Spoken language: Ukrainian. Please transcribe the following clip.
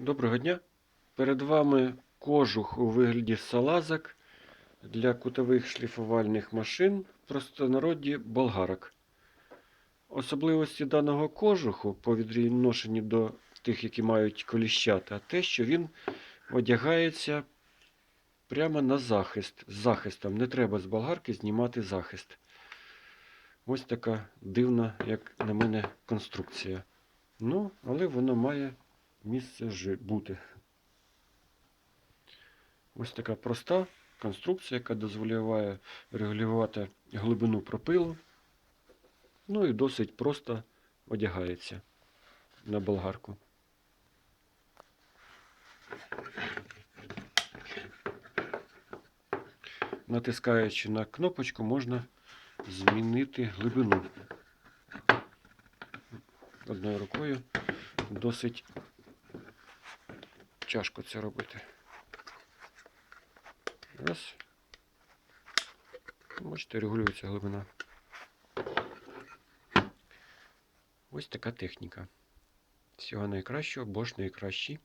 Доброго дня. Перед вами кожух у вигляді салазок для кутових шліфувальних машин, в простонароді болгарок. Особливості даного кожуху по відношенню до тих, які мають коліщата, те, що він одягається прямо на захист. З захистом. Не треба з болгарки знімати захист. Ось така дивна, як на мене, конструкція. Ну, але воно має місце бути. Ось така проста конструкція, яка дозволяє регулювати глибину пропилу. Ну і досить просто одягається на болгарку. Натискаючи на кнопочку, можна змінити глибину. Одною рукою досить тяжко це робити. Раз. Бачите, регулюється глибина. Ось така техніка. Всього найкращого, бо ж найкращий.